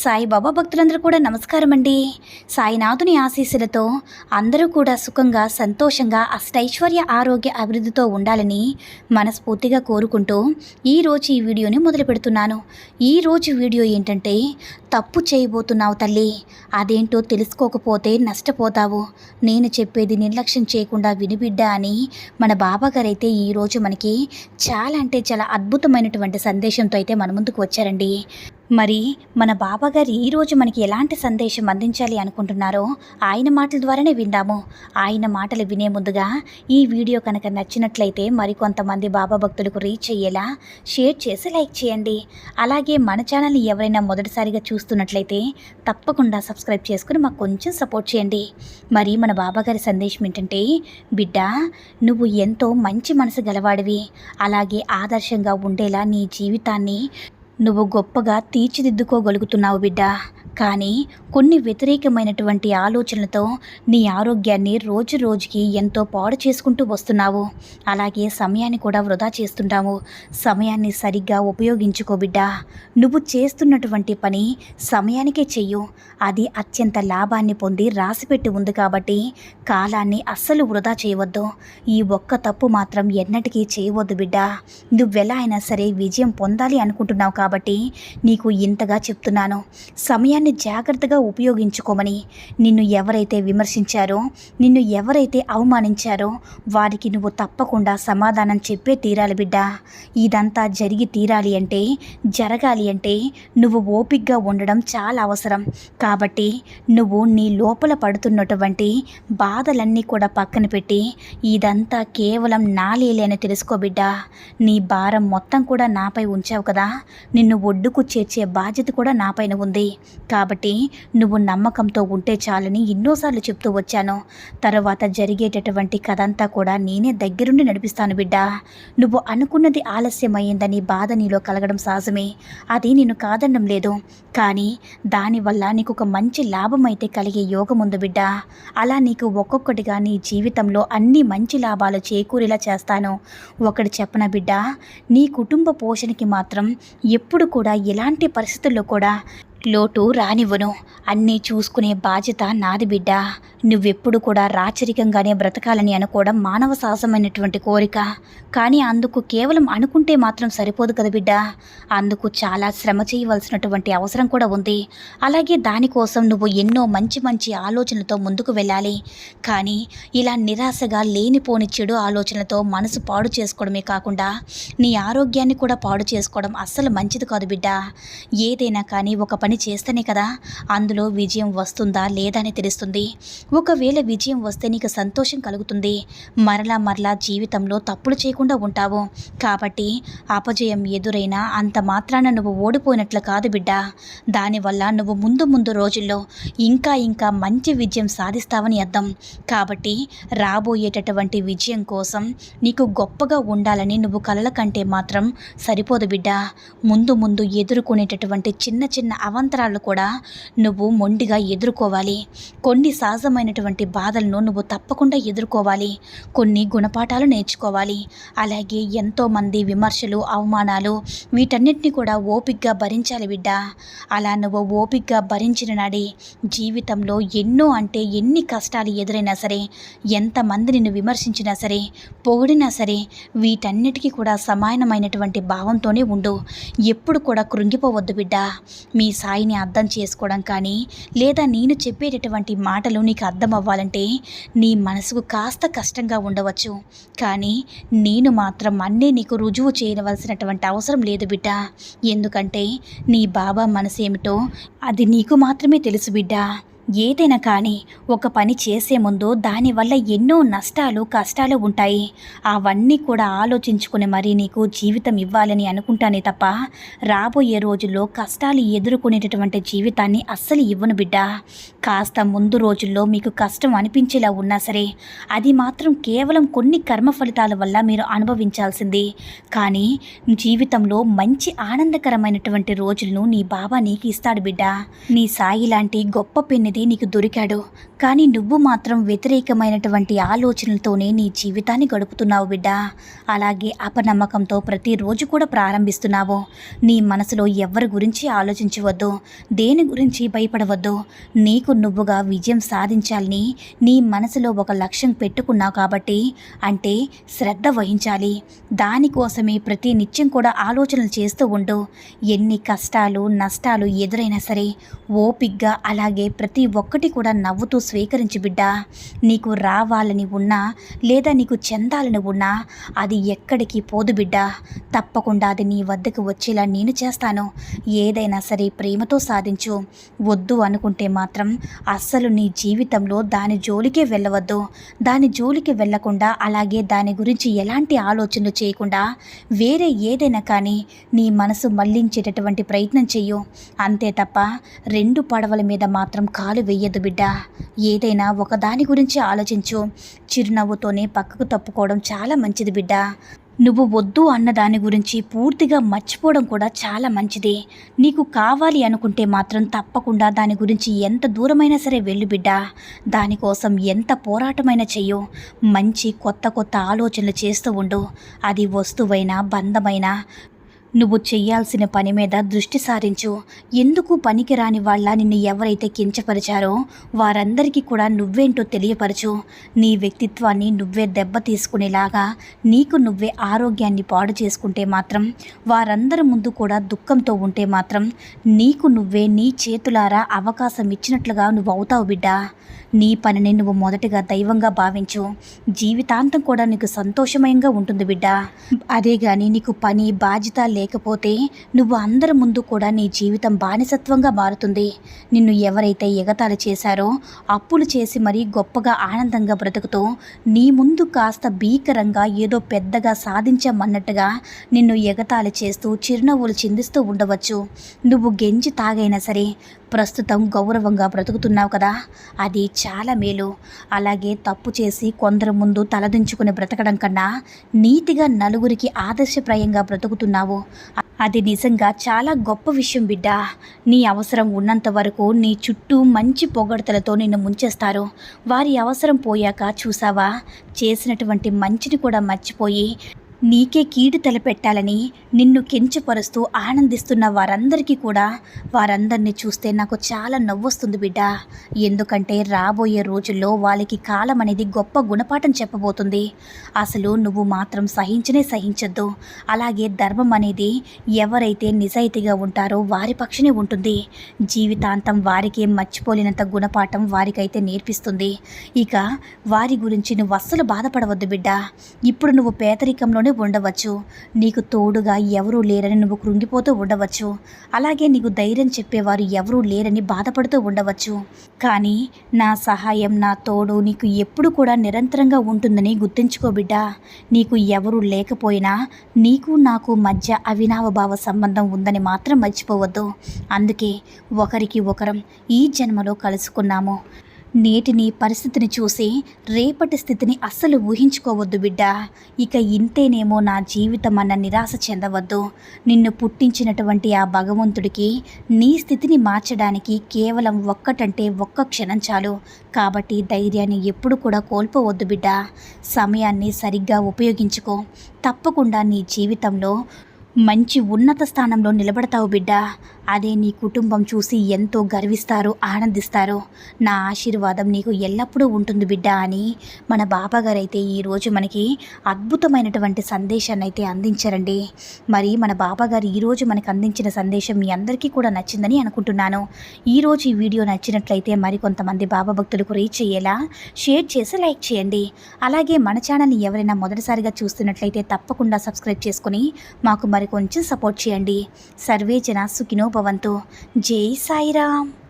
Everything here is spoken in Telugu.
సాయిబాబా భక్తులందరూ కూడా నమస్కారం అండి సాయినాథుని ఆశీస్సులతో అందరూ కూడా సుఖంగా సంతోషంగా అష్టైశ్వర్య ఆరోగ్య అభివృద్ధితో ఉండాలని మనస్ఫూర్తిగా కోరుకుంటూ ఈరోజు ఈ వీడియోని మొదలు పెడుతున్నాను. ఈరోజు వీడియో ఏంటంటే తప్పు చేయబోతున్నావు తల్లి. అదేంటో తెలుసుకోకపోతే నష్టపోతావు. నేను చెప్పేది నిర్లక్ష్యం చేయకుండా వినిబిడ్డా అని మన బాబాగారైతే ఈరోజు మనకి చాలా అంటే చాలా అద్భుతమైనటువంటి సందేశంతో అయితే మన ముందుకు వచ్చారండి. మరి మన బాబాగారు ఈరోజు మనకి ఎలాంటి సందేశం అందించాలి అనుకుంటున్నారో ఆయన మాటల ద్వారానే విందాము. ఆయన మాటలు వినే ముందుగా ఈ వీడియో కనుక నచ్చినట్లయితే మరికొంతమంది బాబా భక్తులకు రీచ్ అయ్యేలా షేర్ చేసి లైక్ చేయండి. అలాగే మన ఛానల్ని ఎవరైనా మొదటిసారిగా చూస్తున్నట్లయితే తప్పకుండా సబ్స్క్రైబ్ చేసుకుని మాకు కొంచెం సపోర్ట్ చేయండి. మరి మన బాబాగారి సందేశం ఏంటంటే బిడ్డ నువ్వు ఎంతో మంచి మనసు గలవాడివి. అలాగే ఆదర్శంగా ఉండేలా నీ జీవితాన్ని నువ్వు గొప్పగా తీర్చిదిద్దుకోగలుగుతున్నావు బిడ్డ. కానీ కొన్ని వ్యతిరేకమైనటువంటి ఆలోచనలతో నీ ఆరోగ్యాన్ని రోజు రోజుకి ఎంతో పాడు చేసుకుంటూ వస్తున్నావు. అలాగే సమయాన్ని కూడా వృధా చేస్తుంటాము సమయాన్ని సరిగ్గా ఉపయోగించుకో బిడ్డ. నువ్వు చేస్తున్నటువంటి పని సమయానికే చెయ్యు. అది అత్యంత లాభాన్ని పొంది రాసిపెట్టి ఉంది కాబట్టి కాలాన్ని అస్సలు వృధా చేయవద్దు. ఈ ఒక్క తప్పు మాత్రం ఎన్నటికీ చేయవద్దు బిడ్డ. నువ్వెలా అయినా సరే విజయం పొందాలి అనుకుంటున్నావు కాబట్టి నీకు ఇంతగా చెప్తున్నాను. సమయాన్ని జాగ్రత్తగా ఉపయోగించుకోమని నిన్ను ఎవరైతే విమర్శించారో నిన్ను ఎవరైతే అవమానించారో వారికి నువ్వు తప్పకుండా సమాధానం చెప్పే తీరాలి బిడ్డ. ఇదంతా జరిగి తీరాలి అంటే జరగాలి అంటే నువ్వు ఓపిగ్గా ఉండడం చాలా అవసరం. కాబట్టి నువ్వు నీ లోపల పడుతున్నటువంటి బాధలన్నీ కూడా పక్కన పెట్టి ఇదంతా కేవలం నాలేలే అని తెలుసుకో బిడ్డ. నీ భారం మొత్తం కూడా నాపై ఉంచావు కదా. నిన్ను ఒడ్డుకు చేర్చే బాధ్యత కూడా నాపైన ఉంది. కాబట్టి నువ్వు నమ్మకంతో ఉంటే చాలని ఎన్నోసార్లు చెప్తూ వచ్చాను. తర్వాత జరిగేటటువంటి కథ అంతా కూడా నేనే దగ్గరుండి నడిపిస్తాను బిడ్డ. నువ్వు అనుకున్నది ఆలస్యమైందని బాధ నీలో కలగడం సహజమే అది నేను కాదనడం లేదు. కానీ దానివల్ల నీకు ఒక మంచి లాభం అయితే కలిగే యోగం ఉంది బిడ్డ. అలా నీకు ఒక్కొక్కటిగా నీ జీవితంలో అన్ని మంచి లాభాలు చేకూరేలా చేస్తాను. ఒకటి చెప్పన బిడ్డ? నీ కుటుంబ పోషణకి మాత్రం ఎప్పుడు కూడా ఎలాంటి పరిస్థితుల్లో కూడా లోటు రానివ్వను. అన్నీ చూసుకునే బాధ్యత నాది బిడ్డ. నువ్వెప్పుడు కూడా రాచరికంగానే బ్రతకాలని అనుకోవడం మానవ సాహసమైనటువంటి కోరిక. కానీ అందుకు కేవలం అనుకుంటే మాత్రం సరిపోదు కదా బిడ్డ. అందుకు చాలా శ్రమ చేయవలసినటువంటి అవసరం కూడా ఉంది. అలాగే దానికోసం నువ్వు ఎన్నో మంచి మంచి ఆలోచనలతో ముందుకు వెళ్ళాలి. కానీ ఇలా నిరాశగా లేనిపోని చెడు ఆలోచనలతో మనసు పాడు చేసుకోవడమే కాకుండా నీ ఆరోగ్యాన్ని కూడా పాడు చేసుకోవడం అస్సలు మంచిది కాదు బిడ్డ. ఏదైనా కానీ ఒక పని చేస్తేనే కదా అందులో విజయం వస్తుందా లేదా అని తెలుస్తుంది. ఒకవేళ విజయం వస్తే నీకు సంతోషం కలుగుతుంది. మరలా మరలా జీవితంలో తప్పులు చేయకుండా ఉంటావు. కాబట్టి అపజయం ఎదురైనా అంత మాత్రాన నువ్వు ఓడిపోయినట్లు కాదు బిడ్డ. దానివల్ల నువ్వు ముందు ముందు రోజుల్లో ఇంకా ఇంకా మంచి విజయం సాధిస్తావని అర్థం. కాబట్టి రాబోయేటటువంటి విజయం కోసం నీకు గొప్పగా ఉండాలని నువ్వు కలల కంటే మాత్రం సరిపోదు బిడ్డ. ముందు ముందు ఎదుర్కొనేటటువంటి చిన్న చిన్న అవంతరాలు కూడా నువ్వు మొండిగా ఎదుర్కోవాలి. కొన్ని సహజమైనటువంటి బాధలను నువ్వు తప్పకుండా ఎదుర్కోవాలి. కొన్ని గుణపాఠాలు నేర్చుకోవాలి. అలాగే ఎంతోమంది విమర్శలు అవమానాలు వీటన్నిటిని కూడా ఓపిగ్గా భరించాలి బిడ్డ. అలా నువ్వు ఓపిగ్గా భరించిన నాడే జీవితంలో ఎన్నో అంటే ఎన్ని కష్టాలు ఎదురైనా సరే ఎంతమంది నిన్ను విమర్శించినా సరే పొగిడినా సరే వీటన్నిటికీ కూడా సమానమైనటువంటి భావంతోనే ఉండు. ఎప్పుడు కూడా కృంగిపోవద్దు బిడ్డ. మీ సాయిని అర్థం చేసుకోవడం కానీ లేదా నేను చెప్పేటటువంటి మాటలు నీకు అర్థం అవ్వాలంటే నీ మనసుకు కాస్త కష్టంగా ఉండవచ్చు. కానీ నేను మాత్రం అన్నీ నీకు రుజువు చేయవలసినటువంటి అవసరం లేదు బిడ్డ. ఎందుకంటే నీ బాబా మనసు ఏమిటో అది నీకు మాత్రమే తెలుసు బిడ్డ. ఏదైనా కానీ ఒక పని చేసే ముందు దానివల్ల ఎన్నో నష్టాలు కష్టాలు ఉంటాయి. అవన్నీ కూడా ఆలోచించుకుని మరీ నీకు జీవితం ఇవ్వాలని అనుకుంటానే తప్ప రాబోయే రోజుల్లో కష్టాలు ఎదుర్కొనేటటువంటి జీవితాన్ని అస్సలు ఇవ్వను బిడ్డ. కాస్త ముందు రోజుల్లో మీకు కష్టం అనిపించేలా ఉన్నా సరే అది మాత్రం కేవలం కొన్ని కర్మ ఫలితాల వల్ల మీరు అనుభవించాల్సింది. కానీ జీవితంలో మంచి ఆనందకరమైనటువంటి రోజులను నీ బాబా నీకు ఇస్తాడు బిడ్డ. నీ సాయి లాంటి గొప్ప పెన్నిది నీకు దొరికాడు. కానీ నువ్వు మాత్రం వ్యతిరేకమైనటువంటి ఆలోచనలతోనే నీ జీవితాన్ని గడుపుతున్నావు బిడ్డ. అలాగే అపనమ్మకంతో ప్రతిరోజు కూడా ప్రారంభిస్తున్నావు. నీ మనసులో ఎవరి గురించి ఆలోచించవద్దు. దేని గురించి భయపడవద్దు. నీకు నువ్వుగా విజయం సాధించాలని నీ మనసులో ఒక లక్ష్యం పెట్టుకున్నావు కాబట్టి అంటే శ్రద్ధ వహించాలి. దానికోసమే ప్రతి నిత్యం కూడా ఆలోచనలు చేస్తూ ఉండు. ఎన్ని కష్టాలు నష్టాలు ఎదురైనా సరే ఓపిగ్గా అలాగే ప్రతి ఒక్కటి కూడా నవ్వుతూ స్వీకరించి బిడ్డ నీకు రావాలని ఉన్నా లేదా నీకు చెందాలని ఉన్నా అది ఎక్కడికి పోదు బిడ్డ. తప్పకుండా అది నీ వద్దకు వచ్చేలా నేను చేస్తాను. ఏదైనా సరే ప్రేమతో సాధించు. వద్దు అనుకుంటే మాత్రం అస్సలు నీ జీవితంలో దాని జోలికే వెళ్ళవద్దు. దాని జోలికి వెళ్ళకుండా అలాగే దాని గురించి ఎలాంటి ఆలోచనలు చేయకుండా వేరే ఏదైనా కానీ నీ మనసు మళ్ళించేటటువంటి ప్రయత్నం చెయ్యు. అంతే తప్ప రెండు పడవల మీద మాత్రం కా కాలు వెయ్యదు బిడ్డ. ఏదైనా ఒక దాని గురించి ఆలోచించు. చిరునవ్వుతోనే పక్కకు తప్పుకోవడం చాలా మంచిది బిడ్డ. నువ్వు వద్దు అన్న దాని గురించి పూర్తిగా మర్చిపోవడం కూడా చాలా మంచిది. నీకు కావాలి అనుకుంటే మాత్రం తప్పకుండా దాని గురించి ఎంత దూరమైనా సరే వెళ్ళు బిడ్డ. దానికోసం ఎంత పోరాటమైనా చెయ్యు. మంచి కొత్త కొత్త ఆలోచనలు చేస్తూ ఉండు. అది వస్తువైనా బంధమైనా నువ్వు చెయ్యాల్సిన పని మీద దృష్టి సారించు. ఎందుకు పనికిరాని వాళ్ళ నిన్ను ఎవరైతే కించపరిచారో వారందరికీ కూడా నువ్వేంటో తెలియపరచు. నీ వ్యక్తిత్వాన్ని నువ్వే దెబ్బ తీసుకునేలాగా నీకు నువ్వే ఆరోగ్యాన్ని పాడు చేసుకుంటే మాత్రం వారందరి ముందు కూడా దుఃఖంతో ఉంటే మాత్రం నీకు నువ్వే నీ చేతులారా అవకాశం ఇచ్చినట్లుగా నువ్వు అవుతావు బిడ్డ. నీ పనిని నువ్వు మొదటగా దైవంగా భావించు. జీవితాంతం కూడా నీకు సంతోషమయంగా ఉంటుంది బిడ్డ. అదే కానీ నీకు పని బాధ్యత లేకపోతే నువ్వు అందరి ముందు కూడా నీ జీవితం బానిసత్వంగా మారుతుంది. నిన్ను ఎవరైతే ఎగతాళి చేశారో అప్పులు చేసి మరీ గొప్పగా ఆనందంగా బ్రతుకుతూ నీ ముందు కాస్త భీకరంగా ఏదో పెద్దగా సాధించమన్నట్టుగా నిన్ను ఎగతాళి చేస్తూ చిరునవ్వులు చిందిస్తూ ఉండవచ్చు. నువ్వు గెంజి తాగైనా సరే ప్రస్తుతం గౌరవంగా బ్రతుకుతున్నావు కదా. అది చాలా మేలు. అలాగే తప్పు చేసి కొందరు ముందు తలదించుకుని బ్రతకడం కన్నా నీతిగా నలుగురికి ఆదర్శప్రాయంగా బ్రతుకుతున్నావు. అది నిజంగా చాలా గొప్ప విషయం బిడ్డ. నీ అవసరం ఉన్నంత వరకు నీ చుట్టూ మంచి పొగడతలతో నిన్ను ముంచేస్తారు. వారి అవసరం పోయాక చూసావా? చేసినటువంటి మంచిని కూడా మర్చిపోయి నీకే కీడు తలపెట్టాలని నిన్ను కించపరుస్తూ ఆనందిస్తున్న వారందరికీ కూడా వారందరినీ చూస్తే నాకు చాలా నవ్వొస్తుంది బిడ్డ. ఎందుకంటే రాబోయే రోజుల్లో వాళ్ళకి కాలం అనేది గొప్ప గుణపాఠం చెప్పబోతుంది. అసలు నువ్వు మాత్రం సహించనే సహించొద్దు. అలాగే ధర్మం అనేది ఎవరైతే నిజాయితీగా ఉంటారో వారి పక్షనే ఉంటుంది. జీవితాంతం వారికే మర్చిపోలేనంత గుణపాఠం వారికైతే నేర్పిస్తుంది. ఇక వారి గురించి నువ్వు అస్సలు బాధపడవద్దు బిడ్డ. ఇప్పుడు నువ్వు పేదరికంలోనే ఉండవచ్చు. నీకు తోడుగా ఎవరూ లేరని నువ్వు కృంగిపోతూ ఉండవచ్చు. అలాగే నీకు ధైర్యం చెప్పేవారు ఎవరూ లేరని బాధపడుతూ ఉండవచ్చు. కానీ నా సహాయం నా తోడు నీకు ఎప్పుడు కూడా నిరంతరంగా ఉంటుందని గుర్తుంచుకో బిడ్డా. నీకు ఎవరూ లేకపోయినా నీకు నాకు మధ్య అవినావభావ సంబంధం ఉందని మాత్రం మర్చిపోవద్దు. అందుకే ఒకరికి ఒకరం ఈ జన్మలో కలుసుకున్నాము. నేటిని పరిస్థితిని చూసి రేపటి స్థితిని అస్సలు ఊహించుకోవద్దు బిడ్డ. ఇక ఇంతేనేమో నా జీవితం అన్న నిరాశ చెందవద్దు. నిన్ను పుట్టించినటువంటి ఆ భగవంతుడికి నీ స్థితిని మార్చడానికి కేవలం ఒక్కటంటే ఒక్క క్షణం చాలు. కాబట్టి ధైర్యాన్ని ఎప్పుడు కూడా కోల్పోవద్దు బిడ్డ. సమయాన్ని సరిగ్గా ఉపయోగించుకో. తప్పకుండా నీ జీవితంలో మంచి ఉన్నత స్థానంలో నిలబడతావు బిడ్డ. అదే నీ కుటుంబం చూసి ఎంతో గర్విస్తారు ఆనందిస్తారు. నా ఆశీర్వాదం నీకు ఎల్లప్పుడూ ఉంటుంది బిడ్డ అని మన బాబాగారు అయితే ఈరోజు మనకి అద్భుతమైనటువంటి సందేశాన్ని అయితే అందించారండి. మరి మన బాబాగారు ఈరోజు మనకు అందించిన సందేశం మీ అందరికీ కూడా నచ్చిందని అనుకుంటున్నాను. ఈరోజు ఈ వీడియో నచ్చినట్లయితే మరి కొంతమంది బాబా భక్తులకు రీచ్ అయ్యేలా షేర్ చేసి లైక్ చేయండి. అలాగే మన ఛానల్ని ఎవరైనా మొదటిసారిగా చూస్తున్నట్లయితే తప్పకుండా సబ్స్క్రైబ్ చేసుకుని మాకు మరి కొంచెం సపోర్ట్ చేయండి. సర్వే జన సుఖినో భవంతు జై సాయిరామ్.